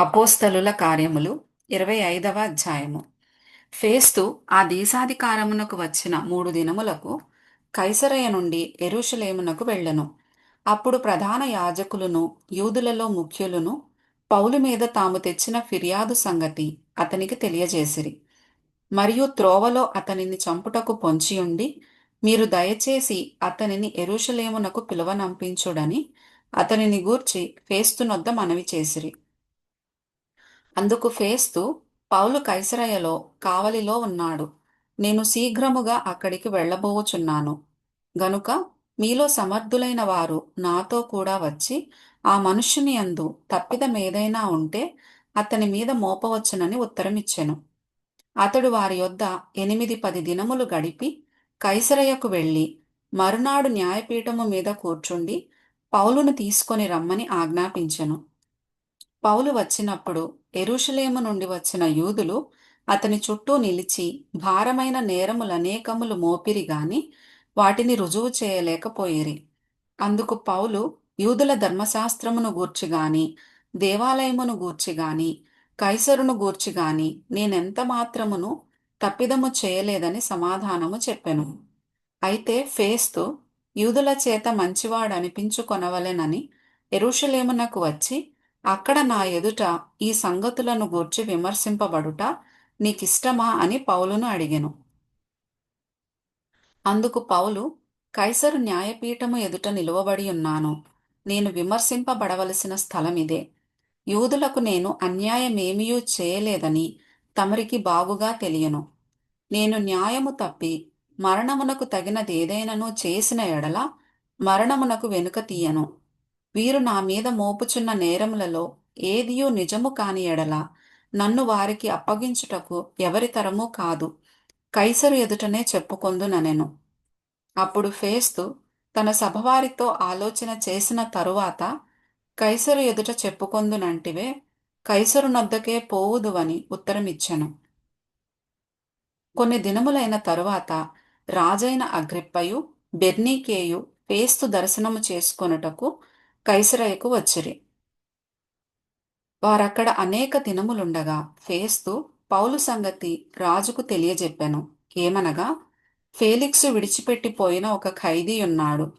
అపోస్తలుల కార్యములు ఇరవై ఐదవ అధ్యాయము. ఫేస్తు ఆ దేశాధికారమునకు వచ్చిన మూడు దినములకు కైసరయ నుండి ఎరుషలేమునకు వెళ్ళను. అప్పుడు ప్రధాన యాజకులను యూదులలో ముఖ్యులను పౌలు మీద తాము తెచ్చిన ఫిర్యాదు సంగతి అతనికి తెలియజేసిరి. మరియు త్రోవలో అతనిని చంపుటకు పొంచియుండి మీరు దయచేసి అతనిని ఎరుషలేమునకు పిలువనంపించుడని అతనిని గూర్చి ఫేస్తునొద్ద మనవి చేసిరి. అందుకు ఫేస్తు పౌలు కైసరయలో కావలిలో ఉన్నాడు. నేను శీఘ్రముగా అక్కడికి వెళ్ళబోచున్నాను. గనుక మీలో సమర్థులైన వారు నాతో కూడా వచ్చి ఆ మనుష్యుని అందు తప్పిదమేదైనా ఉంటే అతని మీద మోపవచ్చునని ఉత్తరమిచ్చెను. అతడు వారి యొద్ద ఎనిమిది పది దినములు గడిపి కైసరయ్యకు వెళ్ళి మరునాడు న్యాయపీఠము మీద కూర్చుండి పౌలును తీసుకొని రమ్మని ఆజ్ఞాపించెను. పౌలు వచ్చినప్పుడు ఎరుషలేము నుండి వచ్చిన యూదులు అతని చుట్టూ నిలిచి భారమైన నేరములనేకములు మోపిరి గాని వాటిని రుజువు చేయలేకపోయిరి. అందుకు పౌలు యూదుల ధర్మశాస్త్రమును గూర్చి గాని దేవాలయమును గూర్చి గాని కైసరును గూర్చి గాని నేనెంత మాత్రమును తప్పిదము చేయలేదని సమాధానము చెప్పెను. అయితే ఫేస్తు యూదుల చేత మంచివాడనిపించుకొనవలెనని ఎరుషలేమునకు వచ్చి అక్కడ నా ఎదుట ఈ సంగతులను గూర్చి విమర్శింపబడుట నీకిష్టమా అని పౌలును అడిగెను. అందుకు పౌలు కైసరు న్యాయపీఠము ఎదుట నిలువబడి ఉన్నాను. నేను విమర్శింపబడవలసిన స్థలమిదే. యూదులకు నేను అన్యాయమేమియూ చేయలేదని తమరికి బాగుగా తెలియను. నేను న్యాయము తప్పి మరణమునకు తగినదేదైనను చేసిన ఎడల మరణమునకు వెనుక తీయను. వీరు నా మీద మోపుచున్న నేరములలో ఏదియూ నిజము కాని ఎడల నన్ను వారికి అప్పగించుటకు ఎవరి తరమూ కాదు. కైసరు ఎదుటనే చెప్పుకొందుననెను. అప్పుడు ఫేస్తు తన సభవారితో ఆలోచన చేసిన తరువాత కైసరు ఎదుట చెప్పుకొందునంటివే కైసరు నొద్దకే పోవుదువని ఉత్తరమిచ్చెను. కొన్ని దినములైన తరువాత రాజైన అగ్రిప్పయు బెర్నీకేయు ఫేస్తు దర్శనము చేసుకొనుటకు కైసరయకు వచ్చిరి. వారక్కడ అనేక దినములుండగా ఫేస్తు పౌలు సంగతి రాజుకు తెలియజెప్పెను. ఏమనగా ఫేలిక్సు విడిచిపెట్టిపోయిన ఒక ఖైదీ ఉన్నాడు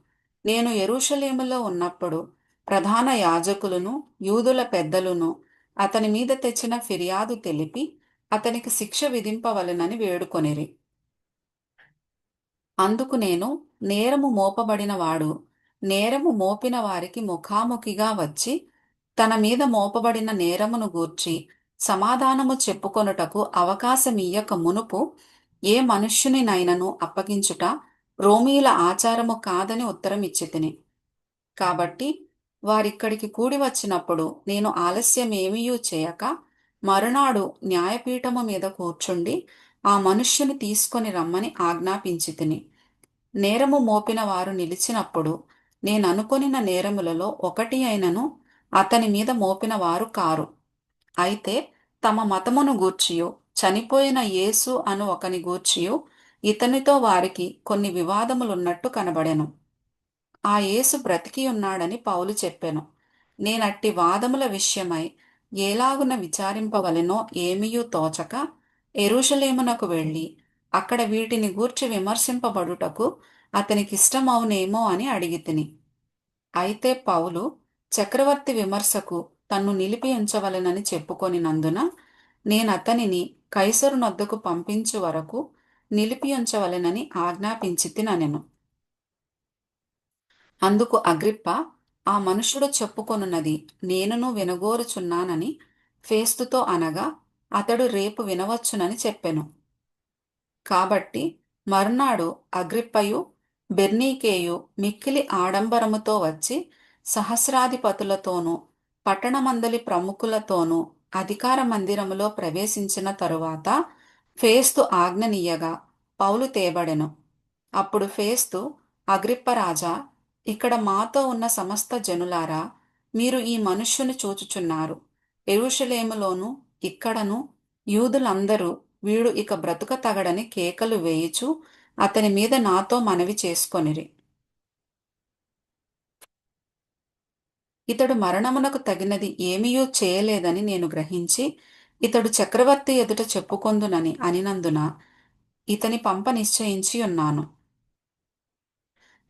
నేను ఎరుషలేములో ఉన్నప్పుడు ప్రధాన యాజకులను యూదుల పెద్దలను అతని మీద తెచ్చిన ఫిర్యాదు తెలిపి అతనికి శిక్ష విధింపవలెనని వేడుకొనిరి. అందుకు నేను నేరము మోపబడిన వాడు నేరము మోపిన వారికి ముఖాముఖిగా వచ్చి తన మీద మోపబడిన నేరమును గూర్చి సమాధానము చెప్పుకొనుటకు అవకాశమియ్యక మునుపు ఏ మనుష్యునినైనను అప్పగించుట రోమీల ఆచారము కాదని ఉత్తరమిచ్చితిని. కాబట్టి వారిక్కడికి కూడి వచ్చినప్పుడు నేను ఆలస్యమేమీయూ చేయక మరునాడు న్యాయపీఠము మీద కూర్చుండి ఆ మనుష్యుని తీసుకొని రమ్మని ఆజ్ఞాపించి తిని నేరము మోపిన వారు నిలిచినప్పుడు నేననుకొనిన నేరములలో ఒకటి అయినను అతని మీద మోపిన వారు కారు. అయితే తమ మతమును గూర్చియు చనిపోయిన యేసు అను ఒకని గూర్చియు ఇతనితో వారికి కొన్ని వివాదములున్నట్టు కనబడెను. ఆ యేసు బ్రతికి ఉన్నాడని పౌలు చెప్పెను. నేనట్టి వాదముల విషయమై ఏలాగున విచారింపవలెనో ఏమీయూ తోచక ఎరుషలేమునకు వెళ్ళి అక్కడ వీటిని గూర్చి విమర్శింపబడుటకు అతనికి ఇష్టమవునేమో అని అడిగితిని. అయితే పౌలు చక్రవర్తి విమర్శకు తన్ను నిలిపి ఉంచవలెనని చెప్పుకొనినందున నేనతనిని కైసరు నొద్దకు పంపించు వరకు నిలిపి ఉంచవలెనని ఆజ్ఞాపించితిననెను అందుకు అగ్రిప్ప ఆ మనుషుడు చెప్పుకొనున్నది నేనును వినగోరుచున్నానని ఫేస్తుతో అనగా అతడు రేపు వినవచ్చునని చెప్పెను. కాబట్టి మర్నాడు అగ్రిప్పయు బెర్నీకేయు మిక్కిలి ఆడంబరముతో వచ్చి సహస్రాధిపతులతోనూ పట్టణమందలి ప్రముఖులతోనూ అధికార మందిరములో ప్రవేశించిన తరువాత ఫేస్తు ఆజ్ఞనీయగా పౌలు తేబడెను. అప్పుడు ఫేస్తు అగ్రిప్పరాజా ఇక్కడ మాతో ఉన్న సమస్త జనులారా మీరు ఈ మనుష్యుని చూచుచున్నారు. ఎరుషలేములోను ఇక్కడను యూదులందరూ వీడు ఇక బ్రతుక తగడని కేకలు వేయుచు అతని మీద నాతో మనవి చేసుకొనిరి. ఇతడు మరణమునకు తగినది ఏమీయూ చేయలేదని నేను గ్రహించి ఇతడు చక్రవర్తి ఎదుట చెప్పుకొందునని అనినందున ఇతని పంప నిశ్చయించి ఉన్నాను.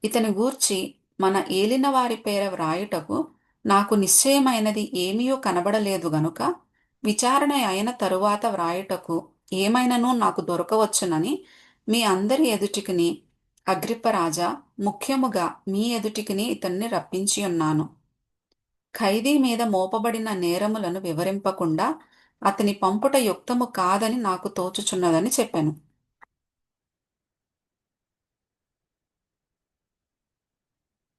ఇతని గూర్చి మన ఏలిన వారి పేర వ్రాయుటకు నాకు నిశ్చయమైనది ఏమీయూ కనబడలేదు గనుక విచారణ అయిన తరువాత వ్రాయుటకు ఏమైనను నాకు దొరకవచ్చునని మీ అందరి ఎదుటికిని అగ్రిప్పరాజా ముఖ్యముగా మీ ఎదుటికిని ఇతన్ని రప్పించి ఉన్నాను. ఖైదీ మీద మోపబడిన నేరములను వివరింపకుండా అతని పంపుట యుక్తము కాదని నాకు తోచుచున్నదని చెప్పాను.